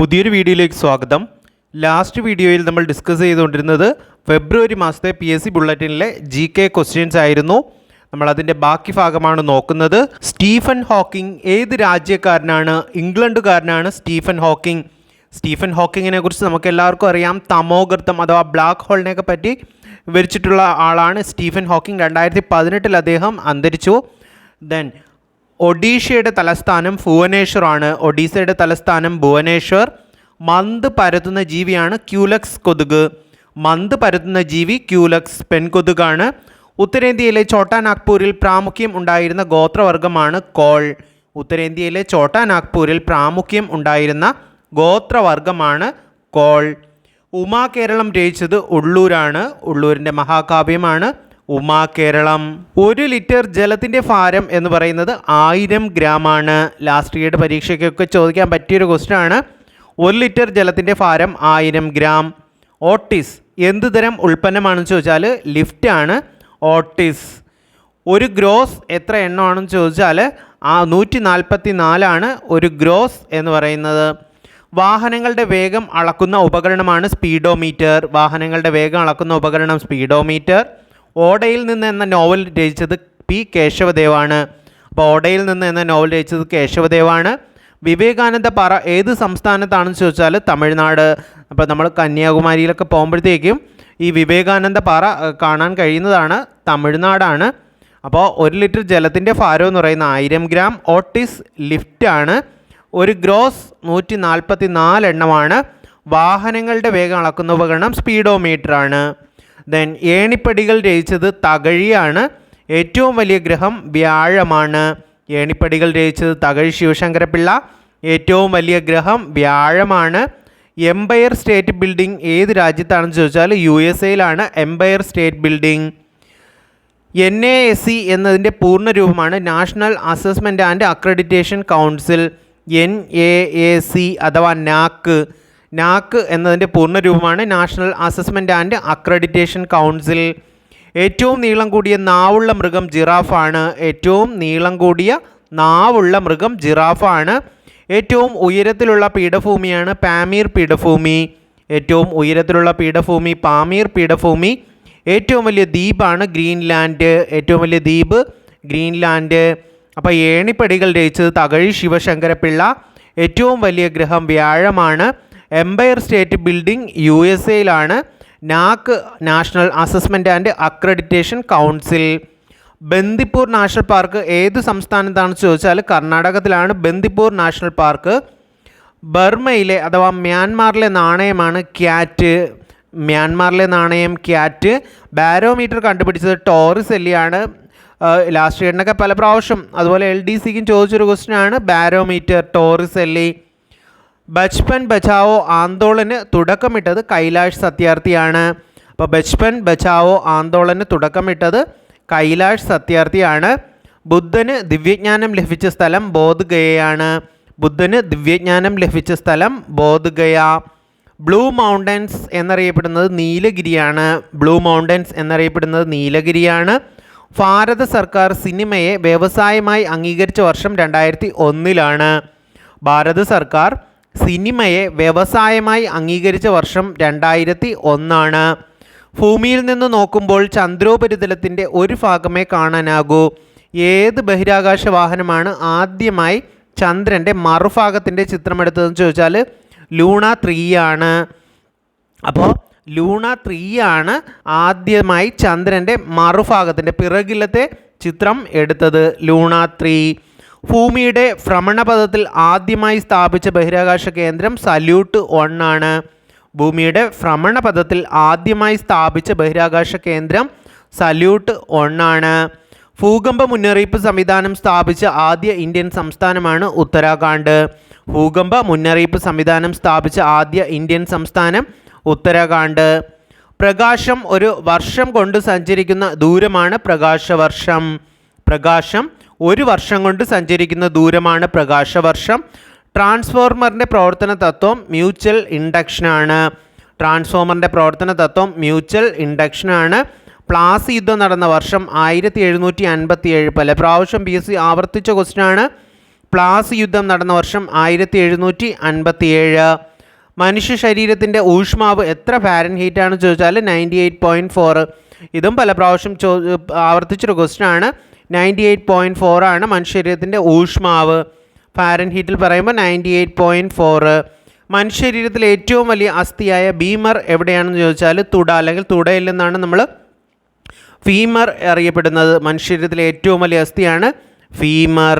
പുതിയൊരു വീഡിയോയിലേക്ക് സ്വാഗതം. ലാസ്റ്റ് വീഡിയോയിൽ നമ്മൾ ഡിസ്കസ് ചെയ്തുകൊണ്ടിരുന്നത് ഫെബ്രുവരി മാസത്തെ പി എസ് സി ബുള്ളറ്റിനിലെ ജി കെ ക്വസ്റ്റ്യൻസ് ആയിരുന്നു. നമ്മൾ അതിന്റെ ബാക്കി ഭാഗമാണ് നോക്കുന്നത്. സ്റ്റീഫൻ ഹോക്കിംഗ് ഏത് രാജ്യക്കാരനാണ്? ഇംഗ്ലണ്ടുകാരനാണ് സ്റ്റീഫൻ ഹോക്കിംഗ്. സ്റ്റീഫൻ ഹോക്കിങ്ങിനെ കുറിച്ച് നമുക്ക് എല്ലാവർക്കും അറിയാം. തമോഗർത്തം അഥവാ ബ്ലാക്ക് ഹോളിനെയൊക്കെ പറ്റി വിവരിച്ചിട്ടുള്ള ആളാണ് സ്റ്റീഫൻ ഹോക്കിംഗ്. രണ്ടായിരത്തി പതിനെട്ടിൽ അദ്ദേഹം അന്തരിച്ചു. ദെൻ ഒഡീഷയുടെ തലസ്ഥാനം ഭുവനേശ്വറാണ്. ഒഡീസയുടെ തലസ്ഥാനം ഭുവനേശ്വർ. മന്ത് പരത്തുന്ന ജീവിയാണ് ക്യൂലക്സ് കൊതുക്. മന്ത് പരത്തുന്ന ജീവി ക്യൂലക്സ് പെൺകൊതുകാണ്. ഉത്തരേന്ത്യയിലെ ചോട്ടാ നാഗ്പൂരിൽ പ്രാമുഖ്യം ഉണ്ടായിരുന്ന ഗോത്രവർഗമാണ് കോൾ. ഉത്തരേന്ത്യയിലെ ചോട്ടാ നാഗ്പൂരിൽ പ്രാമുഖ്യം ഉണ്ടായിരുന്ന ഗോത്രവർഗമാണ് കോൾ. ഉമാ കേരളം രചിച്ചത് ഉള്ളൂരാണ്. ഉള്ളൂരിന്റെ മഹാകാവ്യമാണ്. ഉമാ കേരളം. ഒരു ലിറ്റർ ജലത്തിന്റെ ഭാരം എന്ന് പറയുന്നത് ആയിരം ആണ് ലാസ്റ്റ് ഇയർ പരീക്ഷയ്ക്കൊക്കെ ചോദിക്കാൻ പറ്റിയൊരു ക്വസ്റ്റ്യൻ ആണ്. ഒരു ലിറ്റർ ജലത്തിന്റെ ഭാരം ആയിരം ഗ്രാം. ഓട്ടിസ് എന്ത് തരം ഉൽപ്പന്നമാണെന്ന് ചോദിച്ചാൽ ആണ്. ഓട്ടിസ് ഒരു ഗ്രോസ് എത്ര എണ്ണമാണെന്ന് ചോദിച്ചാൽ ആ നൂറ്റി നാൽപ്പത്തി നാലാണ് ഒരു ഗ്രോസ് എന്ന് പറയുന്നത്. വാഹനങ്ങളുടെ വേഗം അളക്കുന്ന ഉപകരണമാണ് സ്പീഡോമീറ്റർ വാഹനങ്ങളുടെ വേഗം അളക്കുന്ന ഉപകരണം സ്പീഡോമീറ്റർ ഓടയിൽ നിന്ന് എന്ന നോവൽ രചിച്ചത് പി കേശവദേവാണ്. അപ്പോൾ ഓടയിൽ നിന്ന് എന്ന നോവൽ രചിച്ചത് കേശവദേവാണ്. വിവേകാനന്ദ പാറ ഏത് സംസ്ഥാനത്താണെന്ന് ചോദിച്ചാൽ തമിഴ്നാട്. അപ്പോൾ നമ്മൾ കന്യാകുമാരിയിലൊക്കെ പോകുമ്പോഴത്തേക്കും ഈ വിവേകാനന്ദ പാറ കാണാൻ കഴിയുന്നതാണ് തമിഴ്നാടാണ്. അപ്പോൾ ഒരു ലിറ്റർ ജലത്തിന്റെ ഭാരം എന്ന് പറയുന്ന ആയിരം ഗ്രാം ഓട്ടിസ് ലിഫ്റ്റാണ് ഒരു ഗ്രോസ് നൂറ്റി നാൽപ്പത്തി നാല് എണ്ണമാണ്. വാഹനങ്ങളുടെ വേഗം അളക്കുന്ന ഉപകരണം സ്പീഡോമീറ്റർ ആണ് ദെൻ ഏണിപ്പടികൾ രചിച്ചത് തകഴിയാണ്. ഏറ്റവും വലിയ ഗ്രഹം വ്യാഴമാണ്. ഏണിപ്പടികൾ രചിച്ചത് തകഴി ശിവശങ്കരപിള്ള ഏറ്റവും വലിയ ഗ്രഹം വ്യാഴമാണ്. എംപയർ സ്റ്റേറ്റ് ബിൽഡിംഗ് ഏത് രാജ്യത്താണെന്ന് ചോദിച്ചാൽ U S എയിലാണ് Empire State Building N A S C എന്നതിന്റെ പൂർണരൂപമാണ് National Assessment and Accreditation Council N A A C അഥവാ നാക്ക്. നാക്ക് എന്നതിന്റെ പൂർണരൂപമാണ് National Assessment and Accreditation Council. ഏറ്റവും നീളം കൂടിയ നാവുള്ള മൃഗം ജിറാഫാണ്. ഏറ്റവും നീളം കൂടിയ നാവുള്ള മൃഗം ജിറാഫാണ്. ഏറ്റവും ഉയരത്തിലുള്ള പീഠഭൂമിയാണ് പാമീർ പീഠഭൂമി. ഏറ്റവും ഉയരത്തിലുള്ള പീഠഭൂമി പാമീർ പീഠഭൂമി. ഏറ്റവും വലിയ ദ്വീപാണ് ഗ്രീൻലാൻഡ്. ഏറ്റവും വലിയ ദ്വീപ് ഗ്രീൻലാൻഡ്. അപ്പോൾ ഏണിപ്പടികൾ രചിച്ചത് തകഴി ശിവശങ്കരപ്പിള്ള. ഏറ്റവും വലിയ ഗ്രഹം വ്യാഴമാണ്. Empire State Building U S എയിലാണ് NAAC National Assessment and Accreditation Council. Bandipur National Park ഏത് സംസ്ഥാനത്താണെന്ന് ചോദിച്ചാൽ കർണാടകത്തിലാണ് ബന്ദിപ്പൂർ നാഷണൽ പാർക്ക്. ബർമയിലെ അഥവാ മ്യാൻമാറിലെ നാണയമാണ് ക്യാറ്റ്. മ്യാൻമാറിലെ നാണയം ക്യാറ്റ്. ബാരോമീറ്റർ കണ്ടുപിടിച്ചത് ടോറിസ് എല്ലിയാണ് ലാസ്റ്റ് ഇയറിനൊക്കെ പല പ്രാവശ്യം. അതുപോലെ എൽ ഡി സിക്കും ചോദിച്ചൊരു ക്വസ്റ്റ്യൻ ആണ്. ബാരോമീറ്റർ ടോറിസ് എല്ലി ബച്പൻ ബച്ചാവോ ആന്തോളന് തുടക്കമിട്ടത് കൈലാഷ് സത്യാർത്ഥിയാണ്. അപ്പോൾ ബച്പൻ ബച്ചാവോ ആന്തോളന് തുടക്കമിട്ടത് കൈലാഷ് സത്യാർത്ഥിയാണ്. ബുദ്ധന് ദിവ്യജ്ഞാനം ലഭിച്ച സ്ഥലം ബോധ്ഗയയാണ്. ബുദ്ധന് ദിവ്യജ്ഞാനം ലഭിച്ച സ്ഥലം ബോധ്ഗയ. ബ്ലൂ മൗണ്ടൻസ് എന്നറിയപ്പെടുന്നത് നീലഗിരിയാണ്. ബ്ലൂ മൗണ്ടൻസ് എന്നറിയപ്പെടുന്നത് നീലഗിരിയാണ്. ഭാരത സർക്കാർ സിനിമയെ വ്യവസായമായി അംഗീകരിച്ച വർഷം രണ്ടായിരത്തി ഒന്നിലാണ്. ഭാരത സർക്കാർ സിനിമയെ വ്യവസായമായി അംഗീകരിച്ച വർഷം രണ്ടായിരത്തി ഒന്നാണ് ഭൂമിയിൽ നിന്ന് നോക്കുമ്പോൾ ചന്ദ്രോപരിതലത്തിന്റെ ഒരു ഭാഗമേ കാണാനാകൂ. ഏത് ബഹിരാകാശ വാഹനമാണ് ആദ്യമായി ചന്ദ്രന്റെ മറുഭാഗത്തിന്റെ ചിത്രമെടുത്തതെന്ന് ചോദിച്ചാൽ ലൂണ ത്രീ ആണ് അപ്പോൾ ലൂണ ത്രീ ആണ് ആദ്യമായി ചന്ദ്രന്റെ മറുഭാഗത്തിന്റെ പിറകിലത്തെ ചിത്രം എടുത്തത്. Luna three. ഭൂമിയുടെ ഭ്രമണപഥത്തിൽ ആദ്യമായി സ്ഥാപിച്ച ബഹിരാകാശ കേന്ദ്രം സല്യൂട്ട് വൺ ആണ്. ഭൂമിയുടെ ഭ്രമണപഥത്തിൽ ആദ്യമായി സ്ഥാപിച്ച ബഹിരാകാശ കേന്ദ്രം സല്യൂട്ട് ആണ്. ഭൂകമ്പ മുന്നറിയിപ്പ് സംവിധാനം സ്ഥാപിച്ച ആദ്യ ഇന്ത്യൻ സംസ്ഥാനമാണ് ഉത്തരാഖണ്ഡ്. ഭൂകമ്പ മുന്നറിയിപ്പ് സംവിധാനം സ്ഥാപിച്ച ആദ്യ ഇന്ത്യൻ സംസ്ഥാനം ഉത്തരാഖണ്ഡ്. പ്രകാശം ഒരു വർഷം കൊണ്ട് സഞ്ചരിക്കുന്ന ദൂരമാണ് പ്രകാശവർഷം. പ്രകാശം ഒരു വർഷം കൊണ്ട് സഞ്ചരിക്കുന്ന ദൂരമാണ് പ്രകാശവർഷം. ട്രാൻസ്ഫോർമറിന്റെ പ്രവർത്തന തത്വം മ്യൂച്വൽ ഇൻഡക്ഷനാണ് ട്രാൻസ്ഫോമറിന്റെ പ്രവർത്തന തത്വം മ്യൂച്വൽ ഇൻഡക്ഷനാണ് പ്ലാസ് യുദ്ധം നടന്ന വർഷം ആയിരത്തി എഴുന്നൂറ്റി അൻപത്തി ഏഴ് പല. പ്രാവശ്യം പി എസ് സി ആവർത്തിച്ച ക്വസ്റ്റിനാണ് പ്ലാസ് യുദ്ധം നടന്ന വർഷം ആയിരത്തി എഴുന്നൂറ്റി അൻപത്തി ഏഴ് മനുഷ്യ ശരീരത്തിന്റെ ഊഷ്മാവ് എത്ര ഫാരൻ ഹീറ്റ് ചോദിച്ചാൽ നയന്റി എയ്റ്റ് പോയിന്റ് ഫോർ ഇതും പല പ്രാവശ്യം ചോ ആവർത്തിച്ചൊരു ക്വസ്റ്റ്യൻ ആണ്. നയന്റി എയ്റ്റ് പോയിന്റ് ഫോർ ആണ് മനുഷ്യ ശരീരത്തിന്റെ ഊഷ്മാവ്. ഫാരൻ ഹീറ്റിൽ പറയുമ്പോൾ നയന്റി എയ്റ്റ് പോയിന്റ് ഫോർ മനുഷ്യ ശരീരത്തിലെ ഏറ്റവും വലിയ അസ്ഥിയായ ബീമർ എവിടെയാണെന്ന് ചോദിച്ചാൽ തുട അല്ലെങ്കിൽ തുടയിൽ നിന്നാണ് നമ്മൾ ഫീമർ അറിയപ്പെടുന്നത്. മനുഷ്യ ശരീരത്തിലെ ഏറ്റവും വലിയ അസ്ഥിയാണ് ഫീമർ